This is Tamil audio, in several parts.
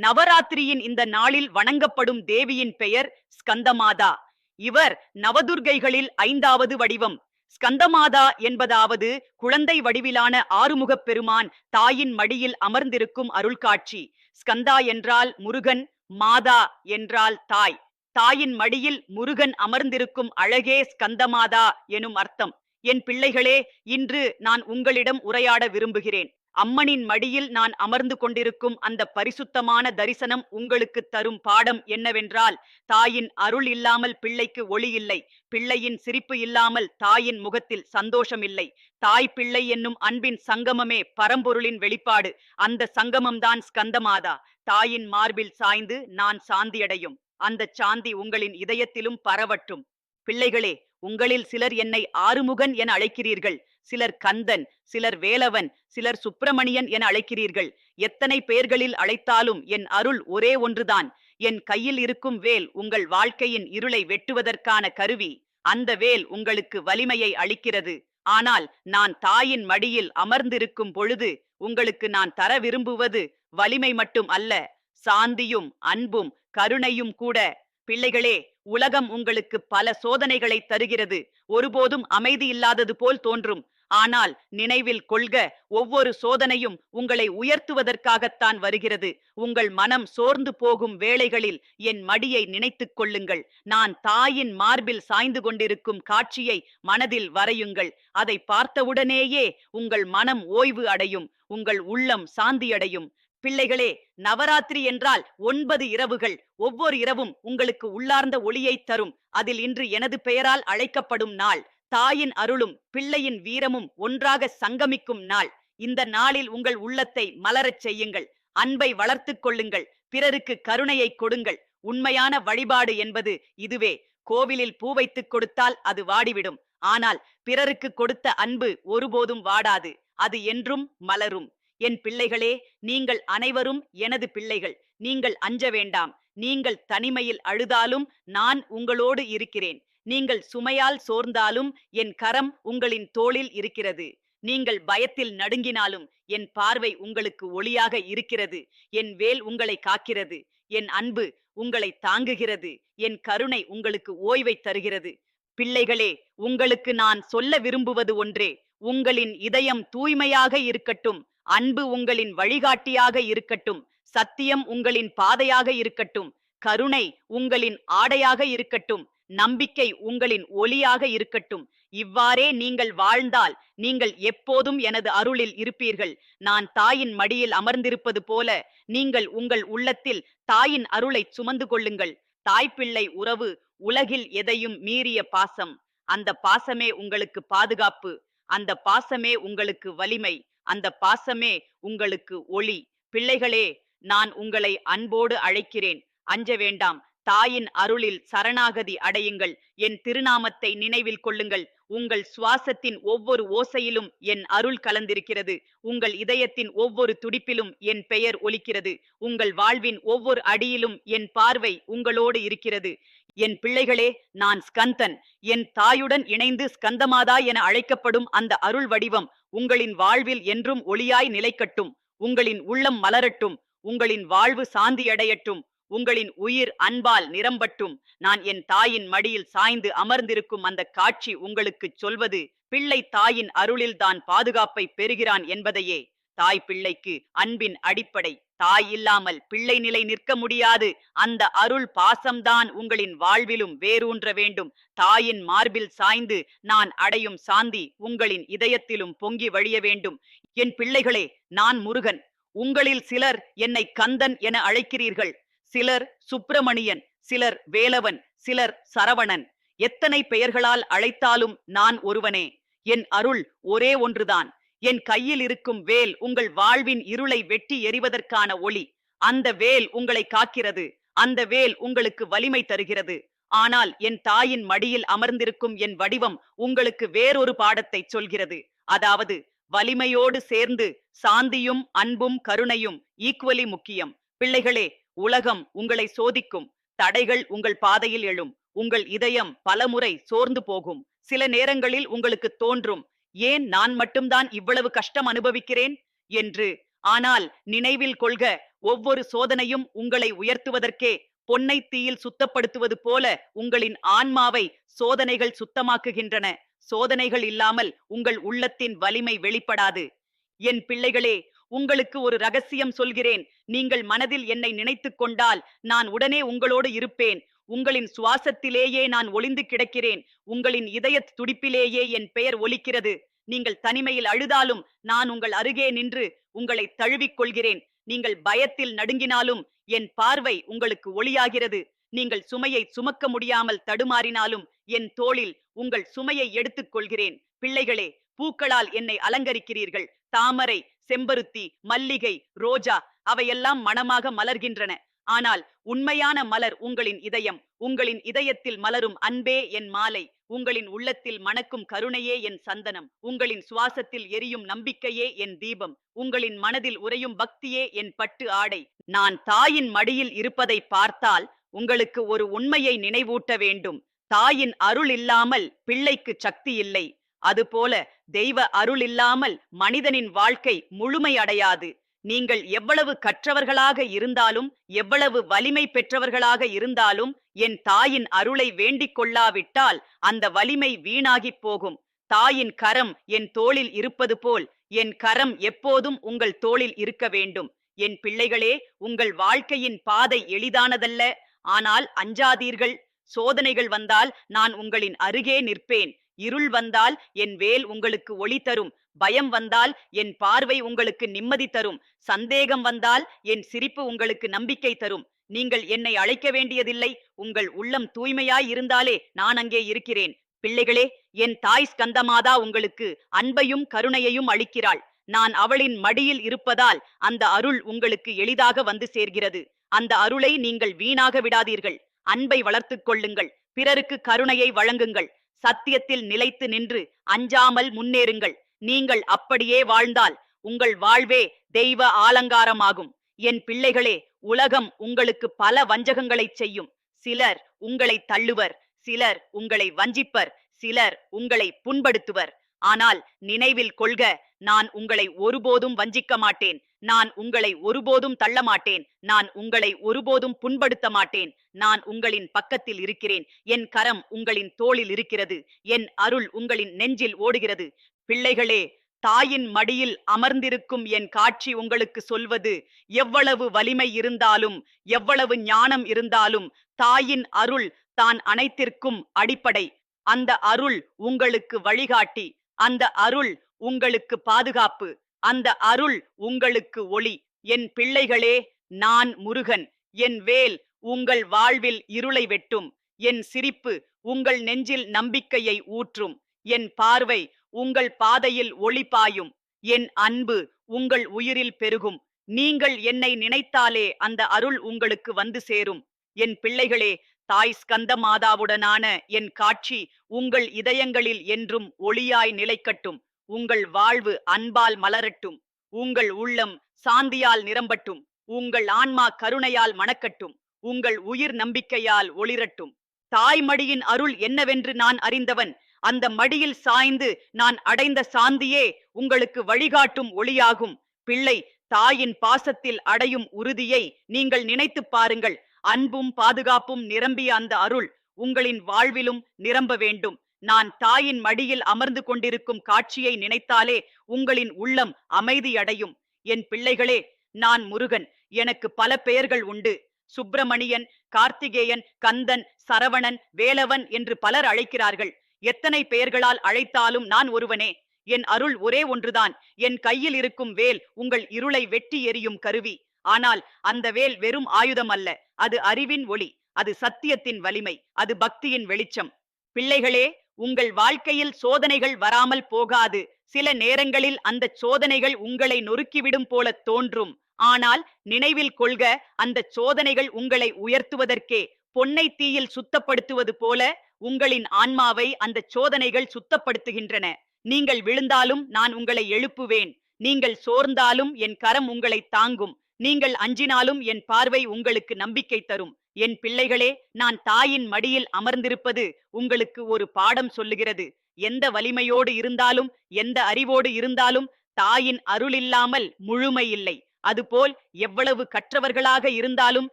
நவராத்திரியின் இந்த நாளில் வணங்கப்படும் தேவியின் பெயர் ஸ்கந்தமாதா. இவர் நவதுர்கைகளில் ஐந்தாவது வடிவம். ஸ்கந்தமாதா என்பதாவது குழந்தை வடிவிலான ஆறுமுகப் பெருமான் தாயின் மடியில் அமர்ந்திருக்கும் அருள்காட்சி. ஸ்கந்தா என்றால் முருகன் மாதா என்றால் தாய். தாயின் மடியில் முருகன் அமர்ந்திருக்கும் அழகே ஸ்கந்தமாதா எனும் அர்த்தம். என் பிள்ளைகளே இன்று நான் உங்களிடம் உரையாட விரும்புகிறேன். அம்மனின் மடியில் நான் அமர்ந்து கொண்டிருக்கும் அந்த பரிசுத்தமான தரிசனம் உங்களுக்கு தரும் பாடம் என்னவென்றால் தாயின் அருள் இல்லாமல் பிள்ளைக்கு ஒளி இல்லை பிள்ளையின் சிரிப்பு இல்லாமல் தாயின் முகத்தில் சந்தோஷம் இல்லை. தாய் பிள்ளை என்னும் அன்பின் சங்கமமே பரம்பொருளின் வெளிப்பாடு. அந்த சங்கமம்தான் ஸ்கந்தமாதா. தாயின் மார்பில் சாய்ந்து நான் சாந்தியடையும். அந்த சாந்தி உங்களின் இதயத்திலும் பரவட்டும். பிள்ளைகளே உங்களில் சிலர் என்னை ஆறுமுகன் என அழைக்கிறீர்கள். சிலர் கந்தன் சிலர் வேலவன் சிலர் சுப்பிரமணியன் என அழைக்கிறீர்கள். எத்தனை பெயர்களில் அழைத்தாலும் என் அருள் ஒரே ஒன்றுதான். என் கையில் இருக்கும் வேல் உங்கள் வாழ்க்கையின் இருளை வெட்டுவதற்கான கருவி. அந்த வேல் உங்களுக்கு வலிமையை அளிக்கிறது. ஆனால் நான் தாயின் மடியில் அமர்ந்திருக்கும் பொழுது உங்களுக்கு நான் தர விரும்புவது வலிமை மட்டும் அல்ல. சாந்தியும் அன்பும் கருணையும் கூட. பிள்ளைகளே உலகம் உங்களுக்கு பல சோதனைகளை தருகிறது. ஒருபோதும் அமைதி இல்லாதது போல் தோன்றும். ஆனால் நினைவில் கொள்க ஒவ்வொரு சோதனையும் உங்களை உயர்த்துவதற்காகத்தான் வருகிறது. உங்கள் மனம் சோர்ந்து போகும் வேளைகளில் என் மடியை நினைத்துக் கொள்ளுங்கள். நான் தாயின் மார்பில் சாய்ந்து கொண்டிருக்கும் காட்சியை மனதில் வரையுங்கள். அதை பார்த்தவுடனேயே உங்கள் மனம் ஓய்வு அடையும். உங்கள் உள்ளம் சாந்தியடையும். பிள்ளைகளே நவராத்திரி என்றால் ஒன்பது இரவுகள். ஒவ்வொரு இரவும் உங்களுக்கு உள்ளார்ந்த ஒளியை தரும். அதில் இன்று எனது பெயரால் அழைக்கப்படும் நாள். தாயின் அருளும் பிள்ளையின் வீரமும் ஒன்றாக சங்கமிக்கும் நாள். இந்த நாளில் உங்கள் உள்ளத்தை மலரச் செய்யுங்கள். அன்பை வளர்த்துக் கொள்ளுங்கள். பிறருக்கு கருணையை கொடுங்கள். உண்மையான வழிபாடு என்பது இதுவே. கோவிலில் பூ வைத்துக் கொடுத்தால் அது வாடிவிடும். ஆனால் பிறருக்கு கொடுத்த அன்பு ஒருபோதும் வாடாது. அது என்றும் மலரும். என் பிள்ளைகளே நீங்கள் அனைவரும் எனது பிள்ளைகள். நீங்கள் அஞ்ச வேண்டாம். நீங்கள் தனிமையில் அழுதாலும் நான் உங்களோடு இருக்கிறேன். நீங்கள் சுமையால் சோர்ந்தாலும் என் கரம் உங்களின் தோளில் இருக்கிறது. நீங்கள் பயத்தில் நடுங்கினாலும் என் பார்வை உங்களுக்கு ஒளியாக இருக்கிறது. என் வேல் உங்களை காக்கிறது. என் அன்பு உங்களை தாங்குகிறது. என் கருணை உங்களுக்கு ஓய்வை தருகிறது. பிள்ளைகளே உங்களுக்கு நான் சொல்ல விரும்புவது ஒன்றே உங்களின் இதயம் தூய்மையாக இருக்கட்டும். அன்பு உங்களின் வழிகாட்டியாக இருக்கட்டும் சத்தியம் உங்களின் பாதையாக இருக்கட்டும் கருணை உங்களின் ஆடையாக இருக்கட்டும் நம்பிக்கை உங்களின் ஒளியாக இருக்கட்டும். இவ்வாறே நீங்கள் வாழ்ந்தால் நீங்கள் எப்போதும் எனது அருளில் இருப்பீர்கள். நான் தாயின் மடியில் அமர்ந்திருப்பது போல நீங்கள் உங்கள் உள்ளத்தில் தாயின் அருளை சுமந்து கொள்ளுங்கள். தாய்ப்பிள்ளை உறவு உலகில் எதையும் மீறிய பாசம். அந்த பாசமே உங்களுக்கு பாதுகாப்பு. அந்த பாசமே உங்களுக்கு வலிமை. அந்த பாசமே உங்களுக்கு ஒளி. பிள்ளைகளே நான் உங்களை அன்போடு அழைக்கிறேன். அஞ்ச வேண்டாம். தாயின் அருளில் சரணாகதி அடையுங்கள். என் திருநாமத்தை நினைவில் கொள்ளுங்கள். உங்கள் சுவாசத்தின் ஒவ்வொரு ஓசையிலும் என் அருள் கலந்திருக்கிறது. உங்கள் இதயத்தின் ஒவ்வொரு துடிப்பிலும் என் பெயர் ஒலிக்கிறது. உங்கள் வாழ்வின் ஒவ்வொரு அடியிலும் என் பார்வை உங்களோடு இருக்கிறது. என் பிள்ளைகளே நான் ஸ்கந்தன். என் தாயுடன் இணைந்து ஸ்கந்தமாதா என அழைக்கப்படும் அந்த அருள் வடிவம் உங்களின் வாழ்வில் என்றும் ஒளியாய் நிலைக்கட்டும். உங்களின் உள்ளம் மலரட்டும். உங்களின் வாழ்வு சாந்தியடையட்டும் உங்களின் உயிர் அன்பால் நிரம்பட்டும். நான் என் தாயின் மடியில் சாய்ந்து அமர்ந்திருக்கும் அந்த காட்சி உங்களுக்குச் சொல்வது பிள்ளை தாயின் அருளில் தான் பாதுகாப்பை பெறுகிறான் என்பதையே. தாய் பிள்ளைக்கு அன்பின் அடிப்படை. தாய் இல்லாமல் பிள்ளை நிலை நிற்க முடியாது. அந்த அருள் பாசம்தான் உங்களின் வாழ்விலும் வேரூன்ற வேண்டும். தாயின் மார்பில் சாய்ந்து நான் அடையும் சாந்தி உங்களின் இதயத்திலும் பொங்கி வழிய வேண்டும். என் பிள்ளைகளே நான் முருகன். உங்களில் சிலர் என்னை கந்தன் என அழைக்கிறீர்கள். சிலர் சுப்பிரமணியன் சிலர் வேலவன் சிலர் சரவணன். எத்தனை பெயர்களால் அழைத்தாலும் நான் ஒருவனே. என் அருள் ஒரே ஒன்றுதான். என் கையில் இருக்கும் வேல் உங்கள் வாழ்வின் இருளை வெட்டி எறிவதற்கான ஒளி. அந்த வேல் உங்களை காக்கிறது. அந்த வேல் உங்களுக்கு வலிமை தருகிறது. ஆனால் என் தாயின் மடியில் அமர்ந்திருக்கும் என் வடிவம் உங்களுக்கு வேறொரு பாடத்தை சொல்கிறது. அதாவது வலிமையோடு சேர்ந்து சாந்தியும் அன்பும் கருணையும் ஈக்குவலி முக்கியம். பிள்ளைகளே உலகம் உங்களை சோதிக்கும். தடைகள் உங்கள் பாதையில் எழும். உங்கள் இதயம் பலமுறை சோர்ந்து போகும். சில நேரங்களில் உங்களுக்கு தோன்றும். ஏன் நான் மட்டும்தான் இவ்வளவு கஷ்டம் அனுபவிக்கிறேன்? என்று. ஆனால் நினைவில் கொள்க ஒவ்வொரு சோதனையும் உங்களை உயர்த்துவதற்கே பொன்னை தீயில் சுத்தப்படுத்துவது போல உங்களின் ஆன்மாவை சோதனைகள் சுத்தமாக்குகின்றன. சோதனைகள் இல்லாமல் உங்கள் உள்ளத்தின் வலிமை வெளிப்படாது. என் பிள்ளைகளே உங்களுக்கு ஒரு ரகசியம் சொல்கிறேன். நீங்கள் மனதில் என்னை நினைத்துக் கொண்டால் நான் உடனே உங்களோடு இருப்பேன். உங்களின் சுவாசத்திலேயே நான் ஒளிந்து கிடக்கிறேன். உங்களின் இதய துடிப்பிலேயே என் பெயர் ஒலிக்கிறது. நீங்கள் தனிமையில் அழுதாலும் நான் உங்கள் அருகே நின்று உங்களை தழுவிக் கொள்கிறேன். நீங்கள் பயத்தில் நடுங்கினாலும் என் பார்வை உங்களுக்கு ஒளியாகிறது. நீங்கள் சுமையை சுமக்க முடியாமல் தடுமாறினாலும் என் தோளில் உங்கள் சுமையை எடுத்துக் கொள்கிறேன். பிள்ளைகளே பூக்களால் என்னை அலங்கரிக்கிறீர்கள். தாமரை செம்பருத்தி மல்லிகை ரோஜா அவையெல்லாம் மணமாக மலர்கின்றன. ஆனால் உண்மையான மலர் உங்களின் இதயம். உங்களின் இதயத்தில் மலரும் அன்பே என் மாலை. உங்களின் உள்ளத்தில் மணக்கும் கருணையே என் சந்தனம். உங்களின் சுவாசத்தில் எரியும் நம்பிக்கையே என் தீபம். உங்களின் மனதில் உறையும் பக்தியே என் பட்டு ஆடை. நான் தாயின் மடியில் இருப்பதை பார்த்தால் உங்களுக்கு ஒரு உண்மையை நினைவூட்ட வேண்டும். தாயின் அருள் இல்லாமல் பிள்ளைக்கு சக்தி இல்லை. அதுபோல தெய்வ அருள் இல்லாமல் மனிதனின் வாழ்க்கை முழுமை அடையாது. நீங்கள் எவ்வளவு கற்றவர்களாக இருந்தாலும் எவ்வளவு வலிமை பெற்றவர்களாக இருந்தாலும் என் தாயின் அருளை வேண்டிக் கொள்ளாவிட்டால் அந்த வலிமை வீணாகிப் போகும். தாயின் கரம் என் தோளில் இருப்பது போல் என் கரம் எப்போதும் உங்கள் தோளில் இருக்க வேண்டும். என் பிள்ளைகளே உங்கள் வாழ்க்கையின் பாதை எளிதானதல்ல. ஆனால் அஞ்சாதீர்கள். சோதனைகள் வந்தால் நான் உங்களின் அருகே நிற்பேன். இருள் வந்தால் என் வேல் உங்களுக்கு ஒளி தரும். பயம் வந்தால் என் பார்வை உங்களுக்கு நிம்மதி தரும். சந்தேகம் வந்தால் என் சிரிப்பு உங்களுக்கு நம்பிக்கை தரும். நீங்கள் என்னை அழைக்க வேண்டியதில்லை. உங்கள் உள்ளம் தூய்மையாய் இருந்தாலே நான் அங்கே இருக்கிறேன். பிள்ளைகளே என் தாய் ஸ்கந்தமாதா உங்களுக்கு அன்பையும் கருணையையும் அளிக்கிறாள். நான் அவளின் மடியில் இருப்பதால் அந்த அருள் உங்களுக்கு எளிதாக வந்து சேர்கிறது. அந்த அருளை நீங்கள் வீணாக விடாதீர்கள். அன்பை வளர்த்துக் கொள்ளுங்கள். பிறருக்கு கருணையை வழங்குங்கள். சத்தியத்தில் நிலைத்து நின்று அஞ்சாமல் முன்னேறுங்கள். நீங்கள் அப்படியே வாழ்ந்தால் உங்கள் வாழ்வே தெய்வ ஆலங்காரமாகும். என் பிள்ளைகளே உலகம் உங்களுக்கு பல வஞ்சகங்களைச் செய்யும். சிலர் உங்களை தள்ளுவர் சிலர் உங்களை வஞ்சிப்பர் சிலர் உங்களை புண்படுத்துவர். ஆனால் நினைவில் கொள்க நான் உங்களை ஒருபோதும் வஞ்சிக்க மாட்டேன். நான் உங்களை ஒருபோதும் தள்ள மாட்டேன். நான் உங்களை ஒருபோதும் புண்படுத்த மாட்டேன். நான் உங்களின் பக்கத்தில் இருக்கிறேன். என் கரம் உங்களின் தோளில் இருக்கிறது. என் அருள் உங்களின் நெஞ்சில் ஓடுகிறது. பிள்ளைகளே தாயின் மடியில் அமர்ந்திருக்கும் என் காட்சி உங்களுக்கு சொல்வது எவ்வளவு வலிமை இருந்தாலும் எவ்வளவு ஞானம் இருந்தாலும் தாயின் அருள் தான் அனைத்திற்கும் அடிப்படை. அந்த அருள் உங்களுக்கு வழிகாட்டி அந்த அருள் உங்களுக்கு பாதுகாப்பு அந்த அருள் உங்களுக்கு ஒளி. என் பிள்ளைகளே நான் முருகன் என் வேல் உங்கள் வாழ்வில் இருளை வெட்டும் என் சிரிப்பு உங்கள் நெஞ்சில் நம்பிக்கையை ஊற்றும் என் பார்வை உங்கள் பாதையில் ஒளி பாயும். என் அன்பு உங்கள் உயிரில் பெருகும். நீங்கள் என்னை நினைத்தாலே அந்த அருள் உங்களுக்கு வந்து சேரும். என் பிள்ளைகளே தாய் ஸ்கந்த மாதாவுடனான என் காட்சி உங்கள் இதயங்களில் என்றும் ஒளியாய் நிலைக்கட்டும். உங்கள் வாழ்வு அன்பால் மலரட்டும். உங்கள் உள்ளம் சாந்தியால் நிரம்பட்டும். உங்கள் ஆன்மா கருணையால் மணக்கட்டும். உங்கள் உயிர் நம்பிக்கையால் ஒளிரட்டும். தாய்மடியின் அருள் என்னவென்று நான் அறிந்தவன் அந்த மடியில் சாய்ந்து நான் அடைந்த சாந்தியே உங்களுக்கு வழிகாட்டும் ஒளியாகும். பிள்ளை தாயின் பாசத்தில் அடையும் உறுதியை நீங்கள் நினைத்துப் பாருங்கள். அன்பும் பாதுகாப்பும் நிரம்பிய அந்த அருள் உங்களின் வாழ்விலும் நிரம்ப வேண்டும். நான் தாயின் மடியில் அமர்ந்து கொண்டிருக்கும் காட்சியை நினைத்தாலே உங்களின் உள்ளம் அமைதியடையும். என் பிள்ளைகளே நான் முருகன். எனக்கு பல பெயர்கள் உண்டு. சுப்பிரமணியன் கார்த்திகேயன் கந்தன் சரவணன் வேலவன் என்று பலர் அழைக்கிறார்கள். எத்தனை பெயர்களால் அழைத்தாலும் நான் ஒருவனே. என் அருள் ஒரே ஒன்றுதான். என் கையில் இருக்கும் வேல் உங்கள் இருளை வெட்டி எறியும் கருவி. ஆனால் அந்த வேல் வெறும் ஆயுதம் அல்ல. அது அறிவின் ஒளி. அது சத்தியத்தின் வலிமை. அது பக்தியின் வெளிச்சம். பிள்ளைகளே உங்கள் வாழ்க்கையில் சோதனைகள் வராமல் போகாது. சில நேரங்களில் அந்த சோதனைகள் உங்களை நொறுக்கிவிடும் போல தோன்றும். ஆனால் நினைவில் கொள்க அந்த சோதனைகள் உங்களை உயர்த்துவதற்கே. பொன்னை தீயில் சுத்தப்படுத்துவது போல உங்களின் ஆன்மாவை அந்த சோதனைகள் சுத்தப்படுத்துகின்றன. நீங்கள் விழுந்தாலும் நான் உங்களை எழுப்புவேன். நீங்கள் சோர்ந்தாலும் என் கரம் உங்களை தாங்கும். நீங்கள் அஞ்சினாலும் என் பார்வை உங்களுக்கு நம்பிக்கை தரும். என் பிள்ளைகளே நான் தாயின் மடியில் அமர்ந்திருப்பது உங்களுக்கு ஒரு பாடம் சொல்லுகிறது. எந்த வலிமையோடு இருந்தாலும் எந்த அறிவோடு இருந்தாலும் தாயின் அருள் இல்லாமல் முழுமை இல்லை. அதுபோல் எவ்வளவு கற்றவர்களாக இருந்தாலும்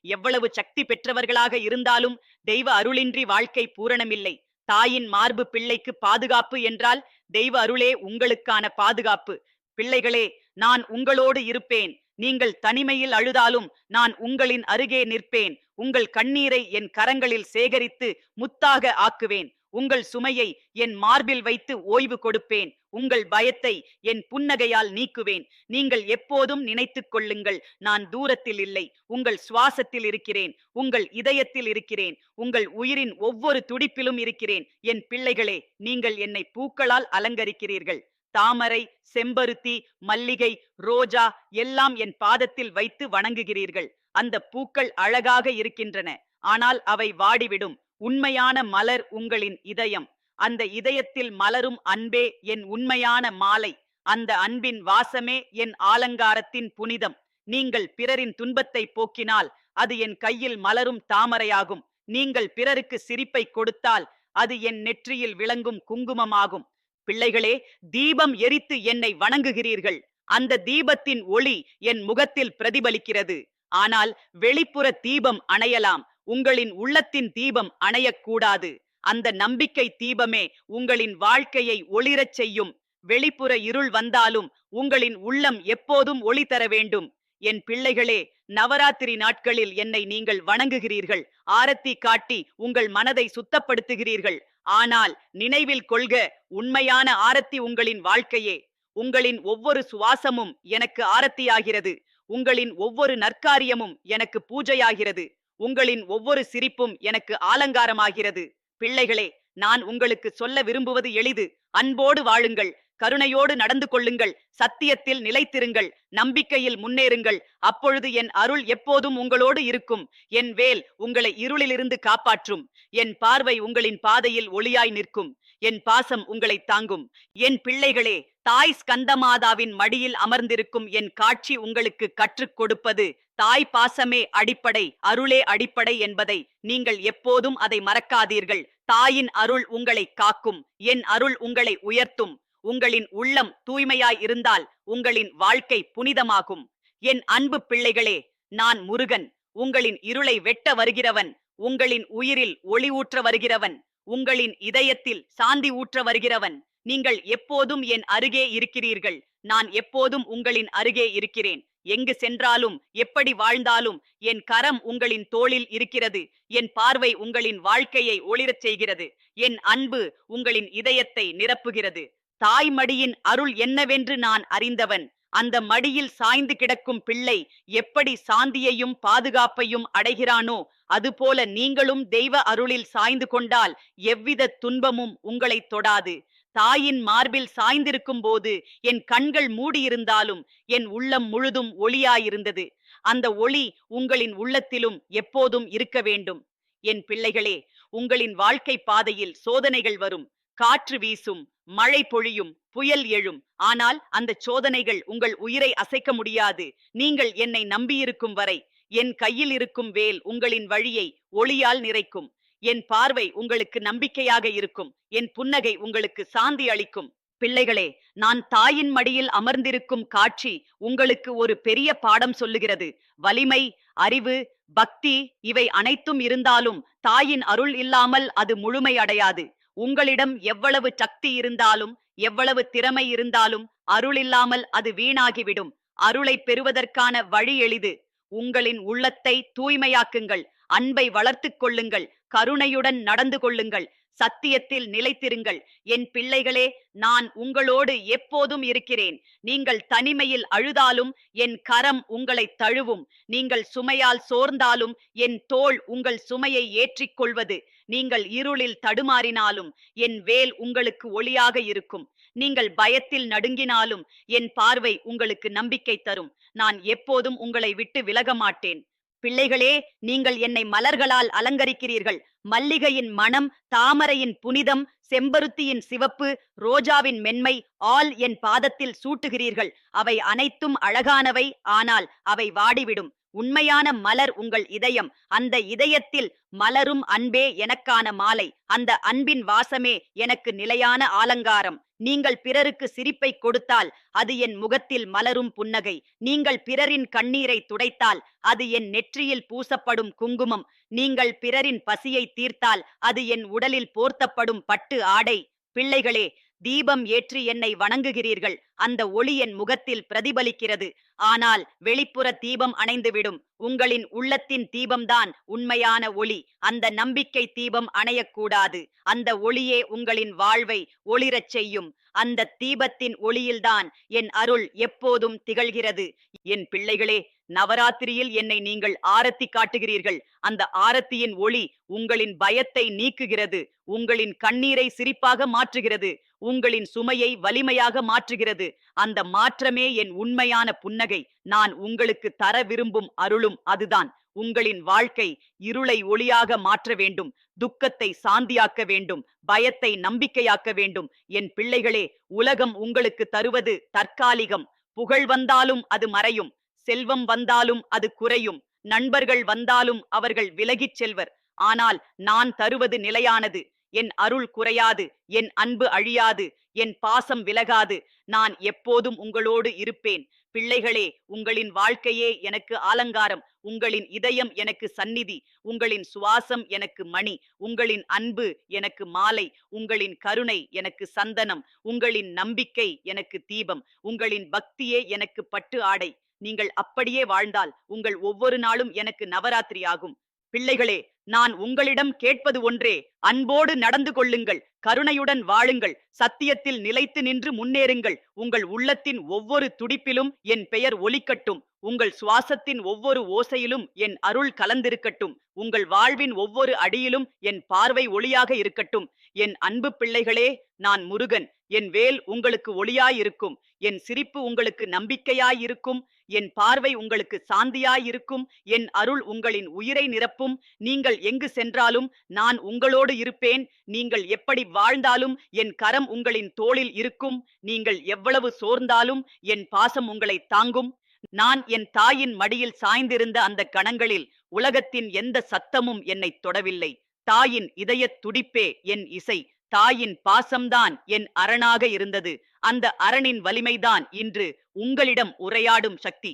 எவ்வளவு சக்தி பெற்றவர்களாக இருந்தாலும் தெய்வ அருளின்றி வாழ்க்கை பூரணமில்லை. தாயின் மார்பு பிள்ளைக்கு பாதுகாப்பு என்றால் தெய்வ அருளே உங்களுக்கான பாதுகாப்பு. பிள்ளைகளே நான் உங்களோடு இருப்பேன். நீங்கள் தனிமையில் அழுதாலும் நான் உங்களின் அருகே நிற்பேன். உங்கள் கண்ணீரை என் கரங்களில் சேகரித்து முத்தாக ஆக்குவேன். உங்கள் சுமையை என் மார்பில் வைத்து ஓய்வு கொடுப்பேன். உங்கள் பயத்தை என் புன்னகையால் நீக்குவேன். நீங்கள் எப்போதும் நினைத்துக் கொள்ளுங்கள் நான் தூரத்தில் இல்லை உங்கள் சுவாசத்தில் இருக்கிறேன் உங்கள் இதயத்தில் இருக்கிறேன் உங்கள் உயிரின் ஒவ்வொரு துடிப்பிலும் இருக்கிறேன். என் பிள்ளைகளே நீங்கள் என்னை பூக்களால் அலங்கரிக்கிறீர்கள். தாமரை செம்பருத்தி மல்லிகை ரோஜா எல்லாம் என் பாதத்தில் வைத்து வணங்குகிறீர்கள். அந்த பூக்கள் அழகாக இருக்கின்றன ஆனால் அவை வாடிவிடும். உண்மையான மலர் உங்களின் இதயம். அந்த இதயத்தில் மலரும் அன்பே என் உண்மையான மாலை. அந்த அன்பின் வாசமே என் ஆலங்காரத்தின் புனிதம். நீங்கள் பிறரின் துன்பத்தை போக்கினால் அது என் கையில் மலரும் தாமரையாகும். நீங்கள் பிறருக்கு சிரிப்பை கொடுத்தால் அது என் நெற்றியில் விளங்கும் குங்குமமாகும். பிள்ளைகளே தீபம் எரித்து என்னை வணங்குகிறீர்கள். அந்த தீபத்தின் ஒளி என் முகத்தில் பிரதிபலிக்கிறது. ஆனால் வெளிப்புற தீபம் அணையலாம். உங்களின் உள்ளத்தின் தீபம் அணையக்கூடாது. அந்த நம்பிக்கை தீபமே உங்களின் வாழ்க்கையை ஒளிரச் செய்யும். வெளிப்புற இருள் வந்தாலும் உங்களின் உள்ளம் எப்போதும் ஒளி தர வேண்டும். என் பிள்ளைகளே நவராத்திரி நாட்களில் என்னை நீங்கள் வணங்குகிறீர்கள். ஆரத்தி காட்டி உங்கள் மனதை சுத்தப்படுத்துகிறீர்கள். ஆனால் நினைவில் கொள்க உண்மையான ஆரத்தி உங்களின் வாழ்க்கையே. உங்களின் ஒவ்வொரு சுவாசமும் எனக்கு ஆரத்தியாகிறது. உங்களின் ஒவ்வொரு நற்காரியமும் எனக்கு பூஜையாகிறது. உங்களின் ஒவ்வொரு சிரிப்பும் எனக்கு ஆலங்காரமாகிறது. பிள்ளைகளே நான் உங்களுக்கு சொல்ல விரும்புவது எளிது. அன்போடு வாழுங்கள். கருணையோடு நடந்து கொள்ளுங்கள். சத்தியத்தில் நிலைத்திருங்கள். நம்பிக்கையில் முன்னேறுங்கள். அப்பொழுது என் அருள் எப்போதும் உங்களோடு இருக்கும். என் வேல் உங்களை இருளிலிருந்து காப்பாற்றும். என் பார்வை உங்களின் பாதையில் ஒளியாய் நிற்கும். என் பாசம் உங்களை தாங்கும். என் பிள்ளைகளே தாய் ஸ்கந்தமாதாவின் மடியில் அமர்ந்திருக்கும் என் காட்சி உங்களுக்கு கற்றுக் கொடுப்பது தாய் பாசமே அடிப்படை அருளே அடிப்படை என்பதை நீங்கள் எப்போதும் அதை மறக்காதீர்கள். தாயின் அருள் உங்களை காக்கும் என் அருள் உங்களை உயர்த்தும். உங்களின் உள்ளம் தூய்மையாய் இருந்தால் உங்களின் வாழ்க்கை புனிதமாகும். என் அன்பு பிள்ளைகளே நான் முருகன். உங்களின் இருளை வெட்ட வருகிறவன் உங்களின் உயிரில் ஒளி ஊற்ற வருகிறவன் உங்களின் இதயத்தில் சாந்தி ஊற்ற வருகிறவன். நீங்கள் எப்போதும் என் அருகே இருக்கிறீர்கள். நான் எப்போதும் உங்களின் அருகே இருக்கிறேன். எங்கு சென்றாலும் எப்படி வாழ்ந்தாலும் என் கரம் உங்களின் தோளில் இருக்கிறது என் பார்வை உங்களின் வாழ்க்கையை ஒளிரச் செய்கிறது என் அன்பு உங்களின் இதயத்தை நிரப்புகிறது. தாய் மடியின் அருள் என்னவென்று நான் அறிந்தவன் அந்த மடியில் சாய்ந்து கிடக்கும் பிள்ளை எப்படி சாந்தியையும் பாதுகாப்பையும் அடைகிறானோ அதுபோல நீங்களும் தெய்வ அருளில் சாய்ந்து கொண்டால் எவ்வித துன்பமும் உங்களை தொடாது. தாயின் மார்பில் சாய்ந்திருக்கும் போது என் கண்கள் மூடியிருந்தாலும் என் உள்ளம் முழுதும் ஒளியாயிருந்தது. அந்த ஒளி உங்களின் உள்ளத்திலும் எப்போதும் இருக்க வேண்டும். என் பிள்ளைகளே உங்களின் வாழ்க்கை பாதையில் சோதனைகள் வரும். காற்று வீசும் மழை பொழியும் புயல் எழும். ஆனால் அந்த சோதனைகள் உங்கள் உயிரை அசைக்க முடியாது. நீங்கள் என்னை நம்பியிருக்கும் வரை என் கையில் இருக்கும் வேல் உங்களின் வழியை ஒளியால் நிறைக்கும். என் பார்வை உங்களுக்கு நம்பிக்கையாக இருக்கும். என் புன்னகை உங்களுக்கு சாந்தி அளிக்கும். பிள்ளைகளே நான் தாயின் மடியில் அமர்ந்திருக்கும் காட்சி உங்களுக்கு ஒரு பெரிய பாடம் சொல்லுகிறது. வலிமை அறிவு பக்தி இவை அனைத்தும் இருந்தாலும் தாயின் அருள் இல்லாமல் அது முழுமை அடையாது. உங்களிடம் எவ்வளவு சக்தி இருந்தாலும் எவ்வளவு திறமை இருந்தாலும் அருள் இல்லாமல் அது வீணாகிவிடும். அருளை பெறுவதற்கான வழி எளிது. உங்களின் உள்ளத்தை தூய்மையாக்குங்கள். அன்பை வளர்த்துக் கொள்ளுங்கள். கருணையுடன் நடந்து கொள்ளுங்கள். சத்தியத்தில் நிலைத்திருங்கள். என் பிள்ளைகளே நான் உங்களோடு எப்போதும் இருக்கிறேன். நீங்கள் தனிமையில் அழுதாலும் என் கரம் உங்களை தழுவும். நீங்கள் சுமையால் சோர்ந்தாலும் என் தோல் உங்கள் சுமையை ஏற்றிக் கொள்வது நீங்கள் இருளில் தடுமாறினாலும் என் வேல் உங்களுக்கு ஒளியாக இருக்கும். நீங்கள் பயத்தில் நடுங்கினாலும் என் பார்வை உங்களுக்கு நம்பிக்கை தரும். நான் எப்போதும் உங்களை விட்டு விலக மாட்டேன் பிள்ளைகளே நீங்கள் என்னை மலர்களால் அலங்கரிக்கிறீர்கள். மல்லிகையின் மணம் தாமரையின் புனிதம் செம்பருத்தியின் சிவப்பு ரோஜாவின் மென்மை ஆல் என் பாதத்தில் சூட்டுகிறீர்கள். அவை அனைத்தும் அழகானவை ஆனால் அவை வாடிவிடும். உண்மையான மலர் உங்கள் இதயம். அந்த இதயத்தில் மலரும் அன்பே எனக்கான மாலை. அந்த அன்பின் வாசமே எனக்கு நிலையான ஆலங்காரம். நீங்கள் பிறருக்கு சிரிப்பை கொடுத்தால் அது என் முகத்தில் மலரும் புன்னகை. நீங்கள் பிறரின் கண்ணீரை துடைத்தால் அது என் நெற்றியில் பூசப்படும் குங்குமம். நீங்கள் பிறரின் பசியை தீர்த்தால் அது என் உடலில் போர்த்தப்படும் பட்டு ஆடை. பிள்ளைகளே தீபம் ஏற்றி என்னை வணங்குகிறீர்கள். அந்த ஒளி என் முகத்தில் பிரதிபலிக்கிறது. ஆனால் வெளிப்புற தீபம் அணைந்துவிடும். உங்களின் உள்ளத்தின் தீபம்தான் உண்மையான ஒளி. அந்த நம்பிக்கை தீபம் அணையக்கூடாது. அந்த ஒளியே உங்களின் வாழ்வை ஒளிரச் செய்யும். அந்த தீபத்தின் ஒளியில்தான் என் அருள் எப்போதும் திகழ்கிறது. என் பிள்ளைகளே நவராத்திரியில் என்னை நீங்கள் ஆரத்தி காட்டுகிறீர்கள். அந்த ஆரத்தியின் ஒளி உங்களின் பயத்தை நீக்குகிறது. உங்களின் கண்ணீரை சிரிப்பாக மாற்றுகிறது. உங்களின் சுமையை வலிமையாக மாற்றுகிறது. அந்த மாற்றமே என் உண்மையான புன்னகை. நான் உங்களுக்கு தர விரும்பும் அருளும் அதுதான். உங்களின் வாழ்க்கை இருளை ஒளியாக மாற்ற வேண்டும். துக்கத்தை சாந்தியாக்க வேண்டும். பயத்தை நம்பிக்கையாக்க வேண்டும். என் பிள்ளைகளே உலகம் உங்களுக்கு தருவது தற்காலிகம். புகழ் வந்தாலும் அது மறையும். செல்வம் வந்தாலும் அது குறையும். நண்பர்கள் வந்தாலும் அவர்கள் விலகிச் செல்வர். ஆனால் நான் தருவது நிலையானது. என் அருள் குறையாது என் அன்பு அழியாது என் பாசம் விலகாது. நான் எப்போதும் உங்களோடு இருப்பேன். பிள்ளைகளே உங்களின் வாழ்க்கையே எனக்கு ஆலங்காரம். உங்களின் இதயம் எனக்கு சந்நிதி. உங்களின் சுவாசம் எனக்கு மணி. உங்களின் அன்பு எனக்கு மாலை. உங்களின் கருணை எனக்கு சந்தனம். உங்களின் நம்பிக்கை எனக்கு தீபம். உங்களின் பக்தியே எனக்கு பட்டு ஆடை. நீங்கள் அப்படியே வாழ்ந்தால் உங்கள் ஒவ்வொரு நாளும் எனக்கு நவராத்திரி ஆகும் பிள்ளைகளே நான் உங்களிடம் கேட்பது ஒன்றே அன்போடு நடந்து கொள்ளுங்கள் கருணையுடன் வாழுங்கள் சத்தியத்தில் நிலைத்து நின்று முன்னேறுங்கள். உங்கள் உள்ளத்தின் ஒவ்வொரு துடிப்பிலும் என் பெயர் ஒலிக்கட்டும். உங்கள் சுவாசத்தின் ஒவ்வொரு ஓசையிலும் என் அருள் கலந்திருக்கட்டும். உங்கள் வாழ்வின் ஒவ்வொரு அடியிலும் என் பார்வை ஒளியாக இருக்கட்டும். என் அன்பு பிள்ளைகளே நான் முருகன். என் வேல் உங்களுக்கு ஒளியாயிருக்கும் என் சிரிப்பு உங்களுக்கு நம்பிக்கையாயிருக்கும் என் பார்வை உங்களுக்கு சாந்தியாயிருக்கும் என் அருள் உங்களின் உயிரை நிரப்பும். நீங்கள் எங்கு சென்றாலும் நான் உங்களோடு இருப்பேன். நீங்கள் எப்படி வாழ்ந்தாலும் என் கரம் உங்களின் தோளில் இருக்கும். நீங்கள் எவ்வளவு சோர்ந்தாலும் என் பாசம் உங்களை தாங்கும். நான் என் தாயின் மடியில் சாய்ந்திருந்த அந்த கணங்களில் உலகத்தின் எந்த சத்தமும் என்னை தொடவில்லை. தாயின் இதயத் துடிப்பே என் இசை. தாயின் பாசம்தான் என் அரணாக இருந்தது. அந்த அரணின் வலிமைதான் இன்று உங்களிடம் உரையாடும் சக்தி.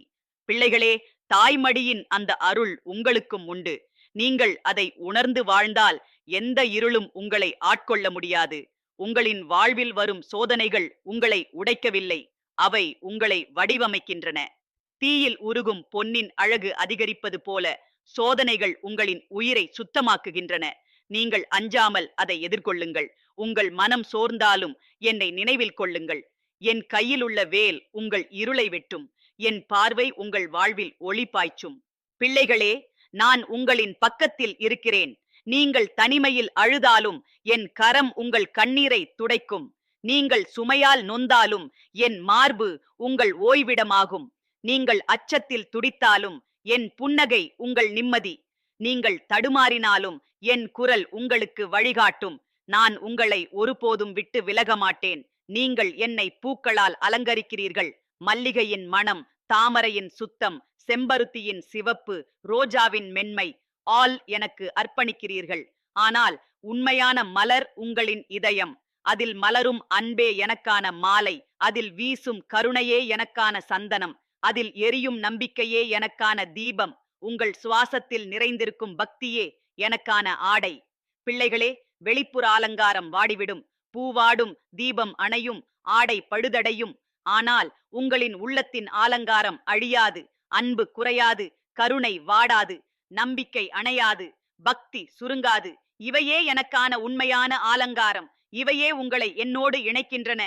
பிள்ளைகளே தாய்மடியின் அந்த அருள் உங்களுக்கும் உண்டு. நீங்கள் அதை உணர்ந்து வாழ்ந்தால் எந்த இருளும் உங்களை ஆட்கொள்ள முடியாது. உங்களின் வாழ்வில் வரும் சோதனைகள் உங்களை உடைக்கவில்லை. அவை உங்களை வடிவமைக்கின்றன. தீயில் உருகும் பொன்னின் அழகு அதிகரிப்பது போல சோதனைகள் உங்களின் உயிரை சுத்தமாக்குகின்றன. நீங்கள் அஞ்சாமல் அதை எதிர்கொள்ளுங்கள். உங்கள் மனம் சோர்ந்தாலும் என்னை நினைவில் கொள்ளுங்கள். என் கையில் உள்ள வேல் உங்கள் இருளை வெட்டும். என் பார்வை உங்கள் வாழ்வில் ஒளி பாய்ச்சும். பிள்ளைகளே நான் உங்களின் பக்கத்தில் இருக்கிறேன். நீங்கள் தனிமையில் அழுதாலும் என் கரம் உங்கள் கண்ணீரை துடைக்கும். நீங்கள் சுமையால் நொந்தாலும் என் மார்பு உங்கள் ஓய்விடமாகும். நீங்கள் அச்சத்தில் துடித்தாலும் என் புன்னகை உங்கள் நிம்மதி. நீங்கள் தடுமாறினாலும் என் குரல் உங்களுக்கு வழிகாட்டும். நான் உங்களை ஒருபோதும் விட்டு விலக மாட்டேன் நீங்கள் என்னை பூக்களால் அலங்கரிக்கிறீர்கள். மல்லிகையின் மணம் தாமரையின் சுத்தம் செம்பருத்தியின் சிவப்பு ரோஜாவின் மென்மை ஆல் எனக்கு அர்ப்பணிக்கிறீர்கள். ஆனால் உண்மையான மலர் உங்களின் இதயம். அதில் மலரும் அன்பே எனக்கான மாலை. அதில் வீசும் கருணையே எனக்கான சந்தனம். அதில் எரியும் நம்பிக்கையே எனக்கான தீபம். உங்கள் சுவாசத்தில் நிறைந்திருக்கும் பக்தியே எனக்கான ஆடை. பிள்ளைகளே வெளிப்புற அலங்காரம் வாடிவிடும். பூவாடும் தீபம் அணையும் ஆடை பழுதடையும். ஆனால் உங்களின் உள்ளத்தின் ஆலங்காரம் அழியாது அன்பு குறையாது கருணை வாடாது நம்பிக்கை அணையாது பக்தி சுருங்காது. இவையே எனக்கான உண்மையான ஆலங்காரம் இவையே உங்களை என்னோடு இணைக்கின்றன.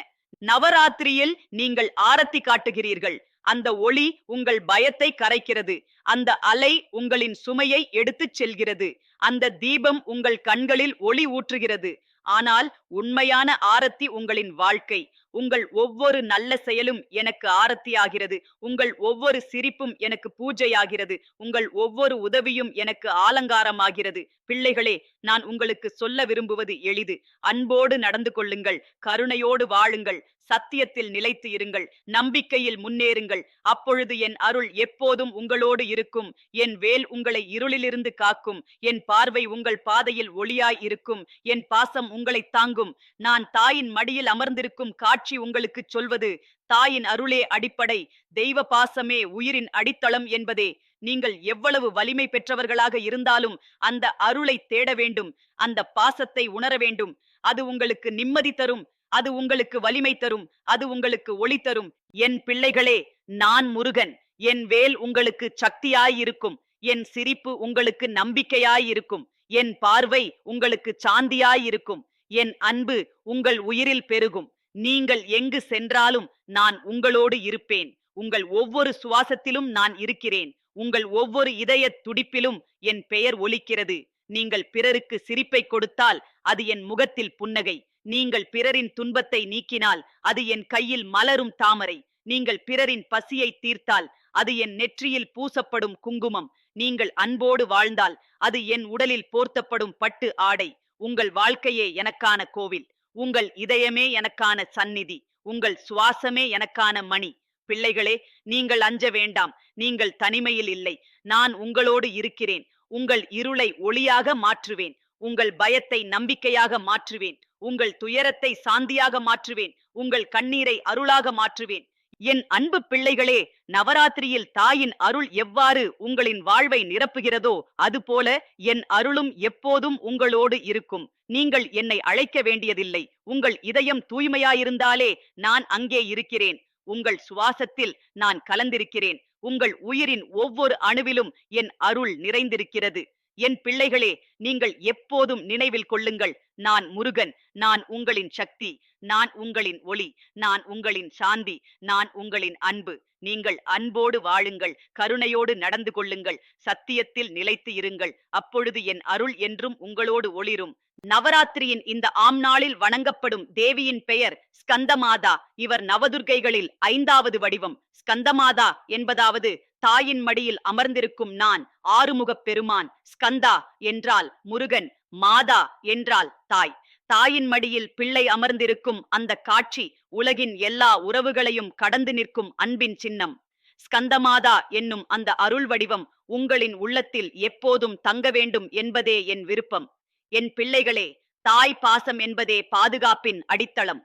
நவராத்திரியில் நீங்கள் ஆரத்தி காட்டுகிறீர்கள். அந்த ஒளி உங்கள் பயத்தை கரைக்கிறது. அந்த அலை உங்களின் சுமையை எடுத்துச் செல்கிறது. அந்த தீபம் உங்கள் கண்களில் ஒளி ஊற்றுகிறது. ஆனால் உண்மையான ஆரத்தி உங்களின் வாழ்க்கை. உங்கள் ஒவ்வொரு நல்ல செயலும் எனக்கு ஆரத்தியாகிறது. உங்கள் ஒவ்வொரு சிரிப்பும் எனக்கு பூஜையாகிறது. உங்கள் ஒவ்வொரு உதவியும் எனக்கு ஆலங்காரமாகிறது. பிள்ளைகளே நான் உங்களுக்கு சொல்ல விரும்புவது எளிது. அன்போடு நடந்து கொள்ளுங்கள். கருணையோடு வாழுங்கள். சத்தியத்தில் நிலைத்து இருங்கள். நம்பிக்கையில் முன்னேறுங்கள். அப்பொழுது என் அருள் எப்போதும் உங்களோடு இருக்கும். என் வேல் உங்களை இருளிலிருந்து காக்கும். என் பார்வை உங்கள் பாதையில் ஒளியாய் இருக்கும். என் பாசம் உங்களை தாங்கும். நான் தாயின் மடியில் அமர்ந்திருக்கும் சாட்சி உங்களுக்கு சொல்வது தாயின் அருளே அடிப்படை. தெய்வ பாசமே உயிரின் அடித்தளம் என்பதே. நீங்கள் எவ்வளவு வலிமை பெற்றவர்களாக இருந்தாலும் அந்த அருளை தேட வேண்டும் அந்த பாசத்தை உணர வேண்டும். அது உங்களுக்கு நிம்மதி தரும் அது உங்களுக்கு வலிமை தரும் அது உங்களுக்கு ஒளி தரும். என் பிள்ளைகளே நான் முருகன். என் வேல் உங்களுக்கு சக்தியாயிருக்கும். என் சிரிப்பு உங்களுக்கு நம்பிக்கையாயிருக்கும். என் பார்வை உங்களுக்கு சாந்தியாயிருக்கும். என் அன்பு உங்கள் உயிரில் பெருகும். நீங்கள் எங்கு சென்றாலும் நான் உங்களோடு இருப்பேன். உங்கள் ஒவ்வொரு சுவாசத்திலும் நான் இருக்கிறேன். உங்கள் ஒவ்வொரு இதய துடிப்பிலும் என் பெயர் ஒலிக்கிறது. நீங்கள் பிறருக்கு சிரிப்பை கொடுத்தால் அது என் முகத்தில் புன்னகை. நீங்கள் பிறரின் துன்பத்தை நீக்கினால் அது என் கையில் மலரும் தாமரை. நீங்கள் பிறரின் பசியை தீர்த்தால் அது என் நெற்றியில் பூசப்படும் குங்குமம். நீங்கள் அன்போடு வாழ்ந்தால் அது என் உடலில் போர்த்தப்படும் பட்டு ஆடை. உங்கள் வாழ்க்கையே எனக்கான கோவில். உங்கள் இதயமே எனக்கான சந்நிதி உங்கள் சுவாசமே எனக்கான மணி. பிள்ளைகளே நீங்கள் அஞ்ச வேண்டாம் நீங்கள் தனிமையில் இல்லை. நான் உங்களோடு இருக்கிறேன் உங்கள் இருளை ஒளியாக மாற்றுவேன் உங்கள் பயத்தை நம்பிக்கையாக மாற்றுவேன் உங்கள் துயரத்தை சாந்தியாக மாற்றுவேன் உங்கள் கண்ணீரை அருளாக மாற்றுவேன். என் அன்பு பிள்ளைகளே நவராத்திரியில் தாயின் அருள் எவ்வாறு உங்களின் வாழ்வை நிரப்புகிறதோ அதுபோல என் அருளும் எப்போதும் உங்களோடு இருக்கும். நீங்கள் என்னை அழைக்க வேண்டியதில்லை. உங்கள் இதயம் தூய்மையாயிருந்தாலே நான் அங்கே இருக்கிறேன். உங்கள் சுவாசத்தில் நான் கலந்திருக்கிறேன். உங்கள் உயிரின் ஒவ்வொரு அணுவிலும் என் அருள் நிறைந்திருக்கிறது. என் பிள்ளைகளே நீங்கள் எப்போதும் நினைவில் கொள்ளுங்கள். நான் முருகன் நான் உங்களின் சக்தி நான் உங்களின் ஒளி நான் உங்களின் சாந்தி நான் உங்களின் அன்பு. நீங்கள் அன்போடு வாழுங்கள் கருணையோடு நடந்து கொள்ளுங்கள் சத்தியத்தில் நிலைத்து இருங்கள். அப்பொழுது என் அருள் என்றும் உங்களோடு ஒளிரும். நவராத்திரியின் இந்த ஆம் நாளில் வணங்கப்படும் தேவியின் பெயர் ஸ்கந்தமாதா. இவர் நவதுர்க்கைகளில் ஐந்தாவது வடிவம். ஸ்கந்தமாதா என்பதாவது தாயின் மடியில் அமர்ந்திருக்கும் நான் ஆறுமுகப் பெருமான். ஸ்கந்தா என்றால் முருகன் மாதா என்றால் தாய். தாயின் மடியில் பிள்ளை அமர்ந்திருக்கும் அந்த காட்சி உலகின் எல்லா உறவுகளையும் கடந்து நிற்கும் அன்பின் சின்னம். ஸ்கந்தமாதா என்னும் அந்த அருள் வடிவம் உங்களின் உள்ளத்தில் எப்போதும் தங்க வேண்டும் என்பதே என் விருப்பம். என் பிள்ளைகளே தாய் பாசம் என்பதே பாதுகாப்பின் அடித்தளம்.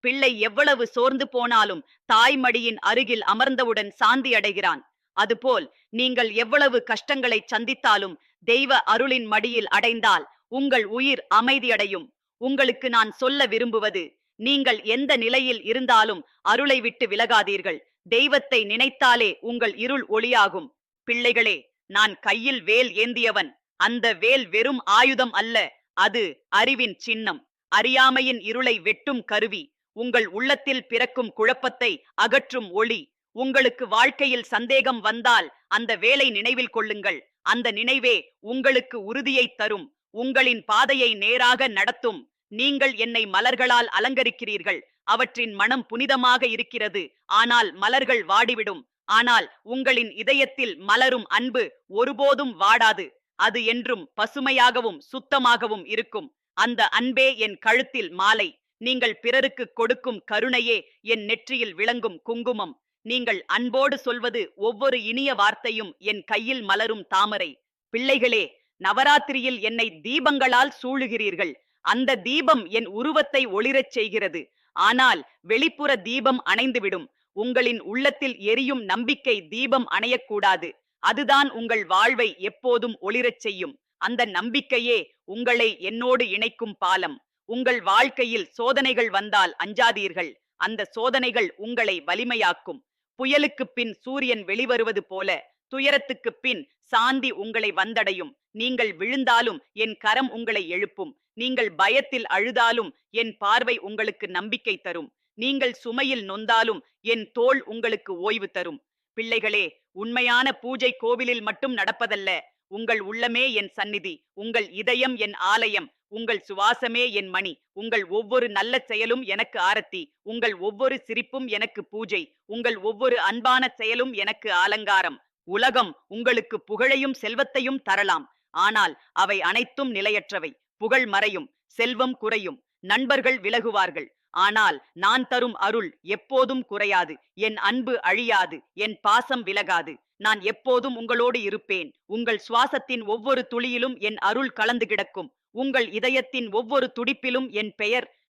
பிள்ளை எவ்வளவு சோர்ந்து போனாலும் தாய் மடியின் அருகில் அமர்ந்தவுடன் சாந்தி அடைகிறான். அதுபோல் நீங்கள் எவ்வளவு கஷ்டங்களை சந்தித்தாலும் தெய்வ அருளின் மடியில் அடைந்தால் உங்கள் உயிர் அமைதியடையும். உங்களுக்கு நான் சொல்ல விரும்புவது நீங்கள் எந்த நிலையில் இருந்தாலும் அருளை விட்டு விலகாதீர்கள். தெய்வத்தை நினைத்தாலே உங்கள் இருள் ஒளியாகும். பிள்ளைகளே நான் கையில் வேல் ஏந்தியவன். அந்த வேல் வெறும் ஆயுதம் அல்ல அது அறிவின் சின்னம். அறியாமையின் இருளை வெட்டும் கருவி உங்கள் உள்ளத்தில் பிறக்கும் குழப்பத்தை அகற்றும் ஒளி. உங்களுக்கு வாழ்க்கையில் சந்தேகம் வந்தால் அந்த வேலை நினைவில் கொள்ளுங்கள். அந்த நினைவே உங்களுக்கு உறுதியை தரும். உங்களின் பாதையை நேராக நடத்தும். நீங்கள் என்னை மலர்களால் அலங்கரிக்கிறீர்கள். அவற்றின் மனம் புனிதமாக இருக்கிறது. ஆனால் மலர்கள் வாடிவிடும். ஆனால் உங்களின் இதயத்தில் மலரும் அன்பு ஒருபோதும் வாடாது. அது என்றும் பசுமையாகவும் சுத்தமாகவும் இருக்கும். அந்த அன்பே என் கழுத்தில் மாலை. நீங்கள் பிறருக்கு கொடுக்கும் கருணையே என் நெற்றியில் விளங்கும் குங்குமம். நீங்கள் அன்போடு சொல்வது ஒவ்வொரு இனிய வார்த்தையும் என் கையில் மலரும் தாமரை. பிள்ளைகளே நவராத்திரியில் என்னை தீபங்களால் சூழுகிறீர்கள். அந்த தீபம் என் உருவத்தை ஒளிரச் செய்கிறது. ஆனால் வெளிப்புற தீபம் அணைந்துவிடும். உங்களின் உள்ளத்தில் எரியும் நம்பிக்கை தீபம் அணையக்கூடாது. அதுதான் உங்கள் வாழ்வை எப்போதும் ஒளிரச் செய்யும். அந்த நம்பிக்கையே உங்களை என்னோடு இணைக்கும் பாலம். உங்கள் வாழ்க்கையில் சோதனைகள் வந்தால் அஞ்சாதீர்கள். அந்த சோதனைகள் உங்களை வலிமையாக்கும். புயலுக்கு பின் சூரியன் வெளிவருவது போல துயரத்துக்கு பின் சாந்தி உங்களை வந்தடையும். நீங்கள் விழுந்தாலும் என் கரம் உங்களை எழுப்பும். நீங்கள் பயத்தில் அழுதாலும் என் பார்வை உங்களுக்கு நம்பிக்கை தரும். நீங்கள் சுமையில் நொந்தாலும் என் தோல் உங்களுக்கு ஓய்வு தரும். பிள்ளைகளே உண்மையான பூஜை கோவிலில் மட்டும் நடப்பதல்ல. உங்கள் உள்ளமே என் சந்நிதி. உங்கள் இதயம் என் ஆலயம். உங்கள் சுவாசமே என் மணி. உங்கள் ஒவ்வொரு நல்ல செயலும் எனக்கு ஆரத்தி. உங்கள் ஒவ்வொரு சிரிப்பும் எனக்கு பூஜை. உங்கள் ஒவ்வொரு அன்பான செயலும் எனக்கு அலங்காரம் உலகம் உங்களுக்கு புகழையும் செல்வத்தையும் தரலாம். ஆனால் அவை அனைத்தும் நிலையற்றவை. புகழ் மறையும். செல்வம் குறையும். நண்பர்கள் விலகுவார்கள். ஆனால் நான் தரும் அருள் எப்போதும் குறையாது என் அன்பு அழியாது என் பாசம் விலகாது. நான் எப்போதும் உங்களோடு இருப்பேன். உங்கள் சுவாசத்தின் ஒவ்வொரு துளியிலும் என் அருள் கலந்து கிடக்கும். உங்கள் இதயத்தின் ஒவ்வொரு துடிப்பிலும் என் பெயர்